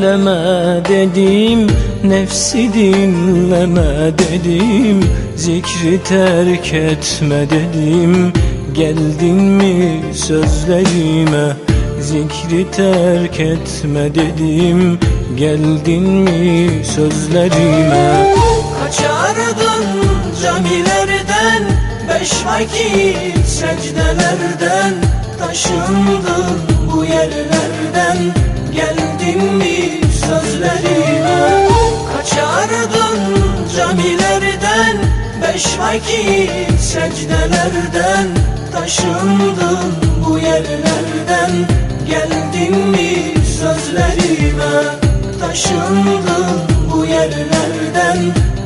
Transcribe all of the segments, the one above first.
Eyleme dedim Nefsi dinleme dedim Zikri terk etme dedim. Geldin mi sözlerime Zikri terk etme dedim. Geldin mi sözlerime? Kaçardın camilerden Beş vakit secdelerden Taşındın Vakit secdelerden Taşındın bu yerlerden. Geldin mi sözlerime Taşındın bu yerlerden.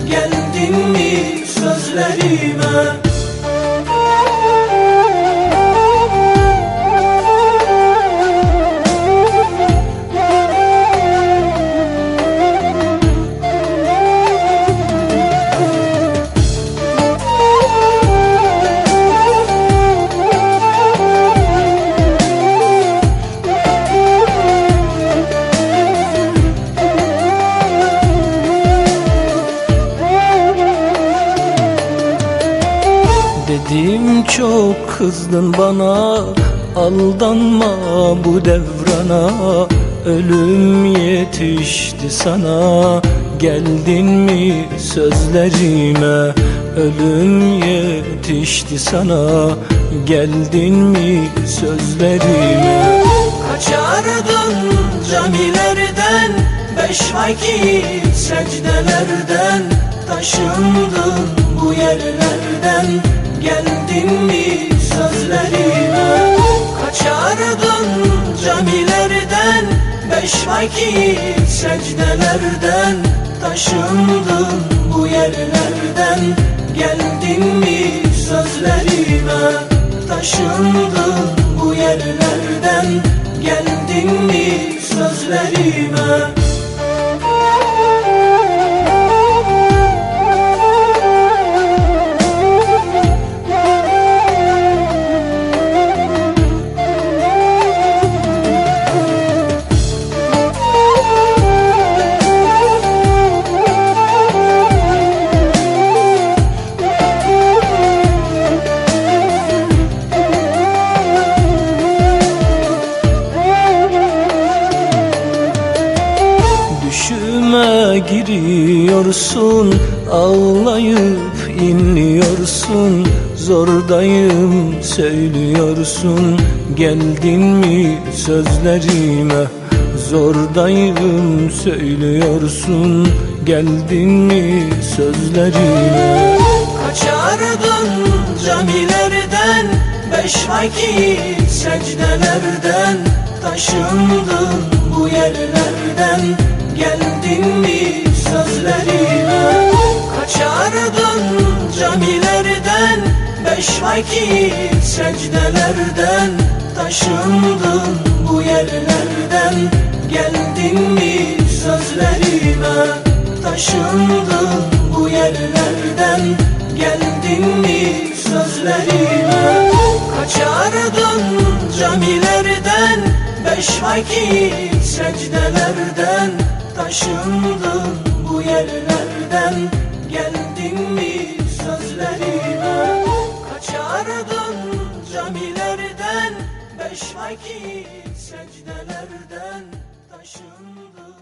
Geldin mi sözlerime Dedim çok kızdın bana Aldanma bu devrana. Ölüm yetişti sana Geldin mi sözlerime? Ölüm yetişti sana Geldin mi sözlerime? Kaçardın camilerden Beş vakit secdelerden. Taşındın bu yerlerden Geldin mi sözlerime? Kaçardın camilerden Beş vakit secdelerden. Taşındın bu yerlerden Geldin mi sözlerime? Taşındın bu yerlerden Geldin mi sözlerime Düşüme giriyorsun Ağlayıp inliyorsun. Zordayım söylüyorsun. Geldin mi sözlerime? Zordayım söylüyorsun. Geldin mi sözlerime? Kaçardın camilerden Beş vakit secdelerden. Taşındın bu yerlerden Geldin mi sözlerime? Kaçardın camilerden Beş vakit secdelerden Taşındın bu yerlerden. Geldin mi sözlerime? Taşındın bu yerlerden. Geldin mi sözlerime? Kaçardın camilerden Beş vakit secdelerden Taşındın bu yerlerden. Geldin mi sözlerime? Kaçardın camilerden? Beş vakit secdelerden Taşındın